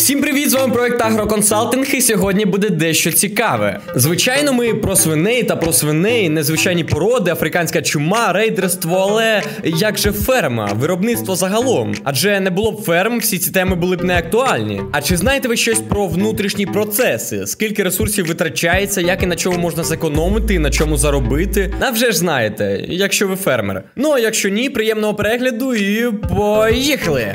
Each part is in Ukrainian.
Всім привіт! З вами проект Агроконсалтинг, і сьогодні буде дещо цікаве. Звичайно, ми про свиней та про свиней, незвичайні породи, африканська чума, рейдерство, але як же ферма, виробництво загалом? Адже не було б ферм, всі ці теми були б не актуальні. А чи знаєте ви щось про внутрішні процеси? Скільки ресурсів витрачається, як і на чому можна зекономити, на чому заробити? А вже ж знаєте, якщо ви фермер. Ну а якщо ні, приємного перегляду і поїхали!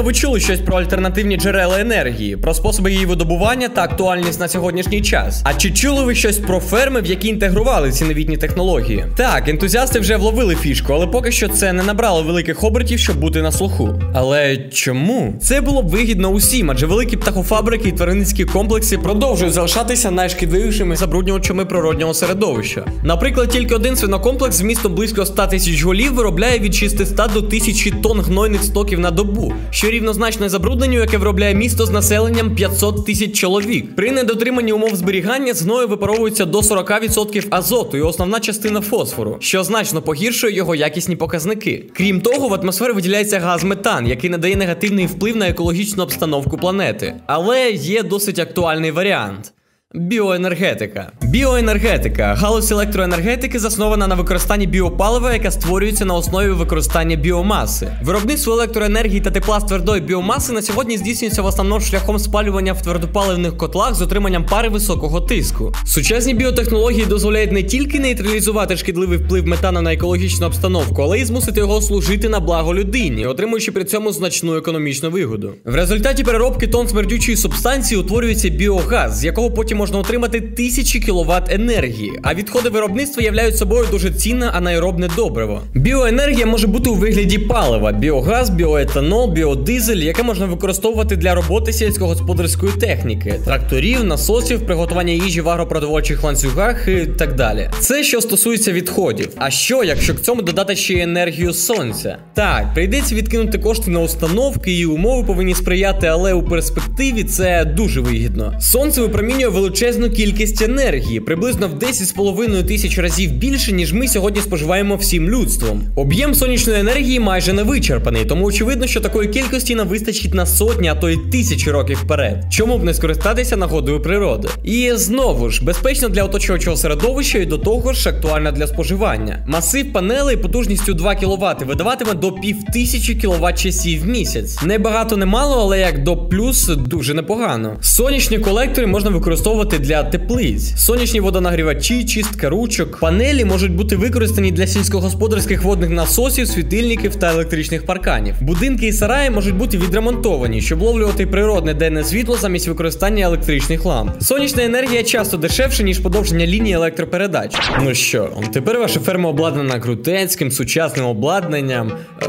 Напевно, ви чули щось про альтернативні джерела енергії, про способи її видобування та актуальність на сьогоднішній час. А чи чули ви щось про ферми, в які інтегрували ці новітні технології? Так, ентузіасти вже вловили фішку, але поки що це не набрало великих обертів, щоб бути на слуху. Але чому? Це було б вигідно усім, адже великі птахофабрики і тваринницькі комплекси продовжують залишатися найшкідливішими забруднювачами природнього середовища. Наприклад, тільки один свинокомплекс з містом близько 100 тисяч голів виробляє від 600 до 1000 тонн гнойних стоків на добу що рівнозначне забрудненню, яке виробляє місто з населенням 500 тисяч чоловік. При недотриманні умов зберігання з гною випаровується до 40% азоту і основна частина фосфору, що значно погіршує його якісні показники. Крім того, в атмосфері виділяється газ метан, який надає негативний вплив на екологічну обстановку планети. Але є досить актуальний варіант. Біоенергетика. Біоенергетика. Галузь електроенергетики заснована на використанні біопалива, яке створюється на основі використання біомаси. Виробництво електроенергії та тепла з твердої біомаси на сьогодні здійснюється в основному шляхом спалювання в твердопаливних котлах з отриманням пари високого тиску. Сучасні біотехнології дозволяють не тільки нейтралізувати шкідливий вплив метану на екологічну обстановку, але й змусити його служити на благо людині, отримуючи при цьому значну економічну вигоду. В результаті переробки тонн смердючої субстанції утворюється біогаз, з якого потім можна отримати тисячі кіловат енергії, а відходи виробництва являють собою дуже цінне анаеробне добриво. Біоенергія може бути у вигляді палива: біогаз, біоетанол, біодизель, яке можна використовувати для роботи сільськогосподарської техніки, тракторів, насосів, приготування їжі в агропродовольчих ланцюгах і так далі. Це що стосується відходів. А що, якщо к цьому додати ще й енергію сонця? Так, прийдеться відкинути кошти на установки, і умови повинні сприяти, але у перспективі це дуже вигідно. Сонце випромінює величезну величезну кількість енергії, приблизно в 10,5 тисяч разів більше, ніж ми сьогодні споживаємо всім людством. Об'єм сонячної енергії майже не вичерпаний, тому очевидно, що такої кількості нам вистачить на сотні, а то й тисячі років вперед. Чому б не скористатися нагодою природи? І знову ж безпечно для оточуючого середовища і до того ж актуальна для споживання. Масив панелей потужністю 2 кВт видаватиме до півтисячі кВт часів в місяць. Не багато, не мало, але як до плюс дуже непогано. Сонячні колектори можна використовувати використовувати для теплиць. Сонячні водонагрівачі, чистка ручок, панелі можуть бути використані для сільськогосподарських водних насосів, світильників та електричних парканів. Будинки і сараї можуть бути відремонтовані, щоб ловлювати природне денне світло замість використання електричних ламп. Сонячна енергія часто дешевша, ніж подовження лінії електропередач. Ну що, тепер ваша ферма обладнана крутецьким, сучасним обладнанням. Е,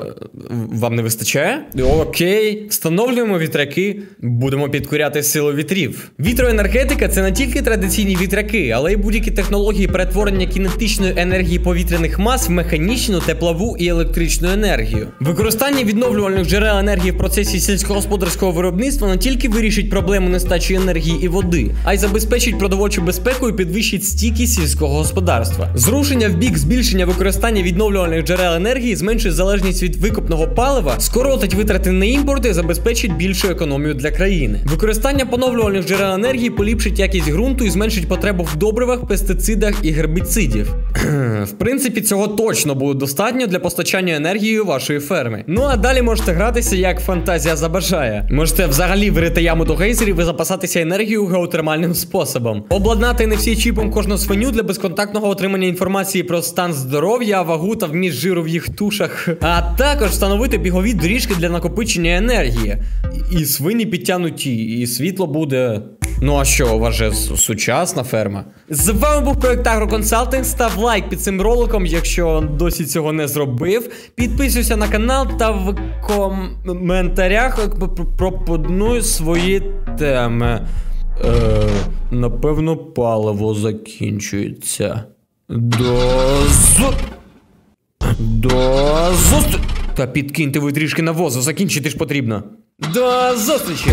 вам не вистачає? Окей, встановлюємо вітряки, будемо підкуряти силу вітрів. Вітроенергетика це не тільки традиційні вітряки, але й будь-які технології перетворення кінетичної енергії повітряних мас в механічну, теплову і електричну енергію. Використання відновлювальних джерел енергії в процесі сільськогосподарського виробництва не тільки вирішить проблему нестачі енергії і води, а й забезпечить продовольчу безпеку і підвищить стійкість сільського господарства. Зрушення в бік збільшення використання відновлювальних джерел енергії зменшить залежність від викопного палива, скоротить витрати на імпорти забезпечить більшу економію для країни. Використання поновлювальних джерел енергії поліпшить якість ґрунту і зменшить потребу в добривах, пестицидах і гербіцидів. в принципі, цього точно буде достатньо для постачання енергії вашої ферми. Ну а далі можете гратися, як фантазія забажає. Можете взагалі вирити яму до гейзерів і запасатися енергією геотермальним способом. Обладнати не всі чіпом кожну свиню для безконтактного отримання інформації про стан здоров'я, вагу та вміст жиру в їх тушах, а також встановити бігові доріжки для накопичення енергії. І свині підтянуті, і світло буде. Ну а що, у вас же сучасна ферма? З вами був проект Агроконсалтинг. Став лайк під цим роликом, якщо досі цього не зробив. Підписуйся на канал та в коментарях пропоную свої теми. Е, Напевно, паливо закінчується. До зу... До зустрічі! Та підкиньте ви трішки навозу, закінчити ж потрібно. До зустрічі!